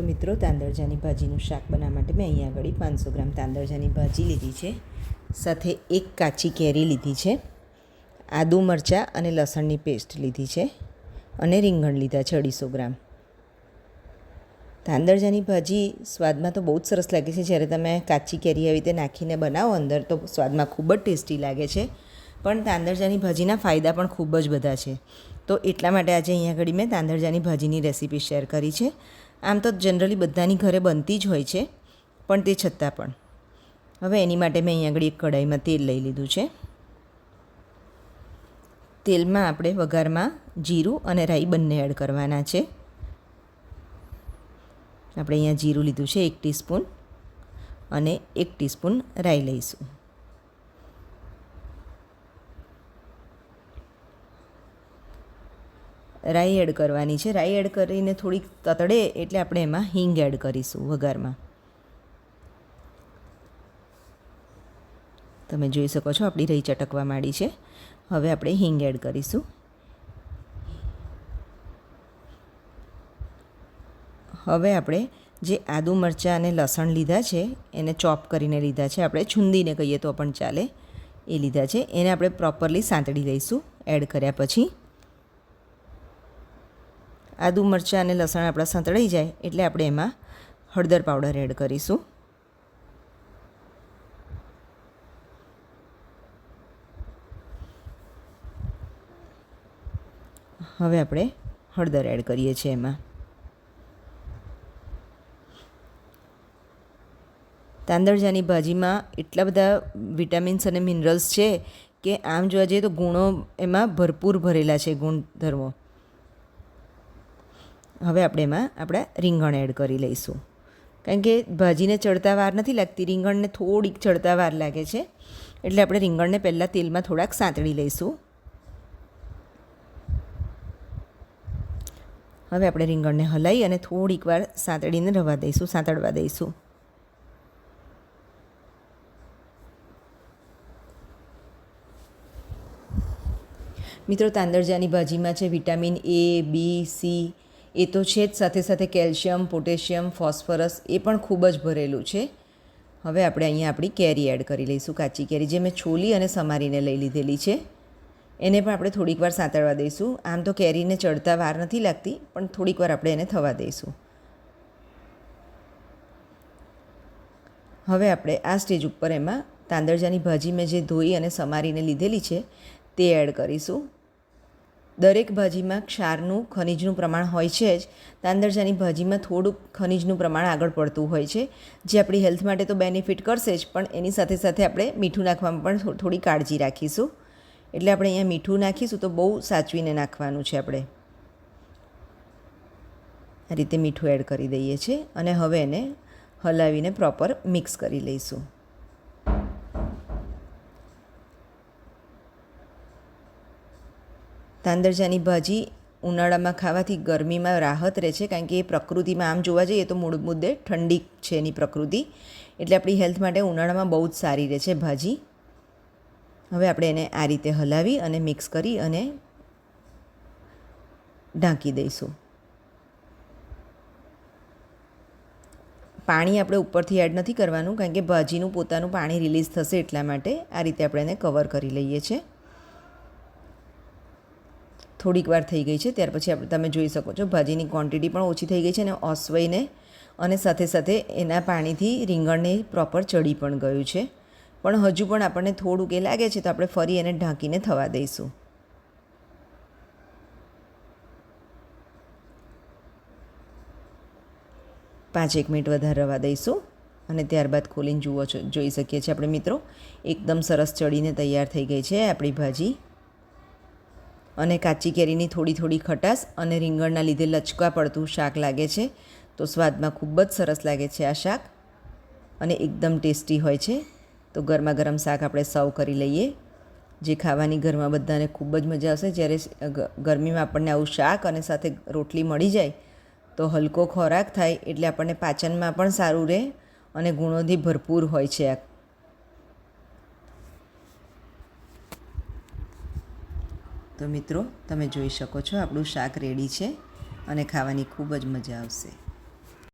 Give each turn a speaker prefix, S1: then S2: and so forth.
S1: મિત્રો, તાંદળજાની ભાજીનું શાક બનાવવા માટે મેં અહીંયા આગળ પાંચસો ગ્રામ તાંદળજાની ભાજી લીધી છે. સાથે એક કાચી કેરી લીધી છે, આદુ મરચાં અને લસણની પેસ્ટ લીધી છે અને રીંગણ લીધા છે અઢીસો ગ્રામ. તાંદળજાની ભાજી સ્વાદમાં તો બહુ જ સરસ લાગે છે. જ્યારે તમે કાચી કેરી આવી રીતે નાખીને બનાવો અંદર, તો સ્વાદમાં ખૂબ જ ટેસ્ટી લાગે છે. પણ તાંદળજાની ભાજીના ફાયદા પણ ખૂબ જ બધા છે. તો એટલા માટે આજે અહીંયા આગળ મેં તાંદળજાની ભાજીની રેસીપી શેર કરી છે. આમ તો જનરલી બધાની ઘરે બનતી જ હોય છે, પણ તે છતાં પણ. હવે એની માટે મેં અહીંયા આગળ એક કઢાઈમાં તેલ લઈ લીધું છે. તેલમાં આપણે વઘારમાં જીરું અને રાઈ બંને એડ કરવાના છે. આપણે અહીંયા જીરું લીધું છે એક ટીસ્પૂન અને એક ટીસ્પૂન રાઈ લઈશું. રાઈ એડ કરવાની છે. રાઈ એડ કરીને થોડીક તતડે એટલે આપણે એમાં હિંગ એડ કરીશું વઘારમાં. તમે જોઈ શકો છો આપણી રહી ચટકવા માંડી છે. હવે આપણે હિંગ એડ કરીશું. હવે આપણે જે આદુ મરચાં અને લસણ લીધા છે, એને ચોપ કરીને લીધા છે. આપણે છુંદીને કહીએ તો પણ ચાલે. એ લીધા છે. એને આપણે પ્રોપરલી સાંતળી લઈશું એડ કર્યા પછી. આદુ મરચાં અને લસણ આપણા સંતળાઈ જાય એટલે આપણે એમાં હળદર પાવડર એડ કરીશું. હવે આપણે હળદર એડ કરીએ છીએ એમાં. તાંદળજાની ભાજીમાં એટલા બધા વિટામિન્સ અને મિનરલ્સ છે કે આમ જોવા જઈએ તો ગુણો એમાં ભરપૂર ભરેલા છે ગુણધર્મો. હવે આપણે એમાં આપણા રીંગણ એડ કરી લઈશું. કારણ કે ભાજીને ચડતા વાર નથી લાગતી, રીંગણને થોડીક ચડતા વાર લાગે છે. એટલે આપણે રીંગણને પહેલાં તેલમાં થોડાક સાંતળી લઈશું. હવે આપણે રીંગણને હલાવી અને થોડીક વાર સાંતળીને રવા દઈશું, સાંતળવા દઈશું. મિત્રો તાંદળજાની ભાજીમાં છે વિટામિન એ બી સી એ તો છે જ, સાથે સાથે કેલ્શિયમ, પોટેશિયમ, ફોસ્ફરસ એ પણ ખૂબ જ ભરેલું છે. હવે આપણે અહીંયા આપણી કેરી એડ કરી લઈશું, કાચી કેરી જે મેં છોલી અને સમારીને લઈ લીધેલી છે. એને પણ આપણે થોડીક વાર સાંતળવા દઈશું. આમ તો કેરીને ચડતા વાર નથી લાગતી, પણ થોડીક વાર આપણે એને થવા દઈશું. હવે આપણે આ સ્ટેજ ઉપર એમાં તાંદળજાની ભાજી મેં જે ધોઈ અને સમારીને લીધેલી છે, તે એડ કરીશું. દરેક ભાજીમાં ક્ષારનું ખનિજનું પ્રમાણ હોય છે જ. તાંદરજાની ભાજીમાં થોડુંક ખનિજનું પ્રમાણ આગળ પડતું હોય છે. જે આપણી હેલ્થ માટે તો બેનિફિટ કરશે જ, પણ એની સાથે સાથે આપણે મીઠું નાખવામાં પણ થોડી કાળજી રાખીશું. એટલે આપણે અહીંયા મીઠું નાખીશું તો બહુ સાચવીને નાખવાનું છે આપણે. આ રીતે મીઠું એડ કરી દઈએ છીએ અને હવે એને હલાવીને પ્રોપર મિક્સ કરી લઈશું. તાંદળજાની ભાજી ઉનાળામાં ખાવાથી ગરમીમાં રાહત રહે છે, કારણ કે એ પ્રકૃતિમાં આમ જોવા જઈએ તો મૂળ મુદ્દે ઠંડી છે એની પ્રકૃતિ. એટલે આપણી હેલ્થ માટે ઉનાળામાં બહુ જ સારી રહે છે ભાજી. હવે આપણે એને આ રીતે હલાવી અને મિક્સ કરી અને ઢાંકી દઈશું. પાણી આપણે ઉપરથી એડ નથી કરવાનું, કારણ કે ભાજીનું પોતાનું પાણી રિલીઝ થશે એટલા માટે આ રીતે આપણે એને કવર કરી લઈએ છીએ. થોડીક વાર થઈ ગઈ છે, ત્યાર પછી તમે જોઈ શકો છો, ભાજીની ક્વોન્ટિટી પણ ઓછી થઈ ગઈ છે અને ઓસવાઈને અને સાથે સાથે એના પાણીથી રીંગણને પ્રોપર ચડી પણ ગયું છે. પણ હજુ પણ આપણને થોડુંક એ લાગે છે, તો આપણે ફરી એને ઢાંકીને થવા દઈશું. પાંચ એક મિનિટ વધારે રવા દઈશું અને ત્યારબાદ ખોલીને જુઓ છો, જોઈ શકીએ છીએ આપણે મિત્રો. એકદમ સરસ ચડીને તૈયાર થઈ ગઈ છે આપણી ભાજી. અને કાચી કેરીની થોડી થોડી ખટાશ અને રીંગણના લીધે લચકા પડતું શાક લાગે છે. તો સ્વાદમાં ખૂબ જ સરસ લાગે છે આ શાક અને એકદમ ટેસ્ટી હોય છે. તો ગરમા ગરમ શાક આપણે સર્વ કરી લઈએ. જે ખાવાની ઘરમાં બધાને ખૂબ જ મજા આવશે. જ્યારે ગરમીમાં આપણને આવું શાક અને સાથે રોટલી મળી જાય, તો હલકો ખોરાક થાય એટલે આપણને પાચનમાં પણ સારું રહે અને ગુણોથી ભરપૂર હોય છે આ તો મિત્રો, તમે જોઈ શકો છો આપણું શાક રેડી છે અને ખાવાની ખૂબ જ મજા આવશે.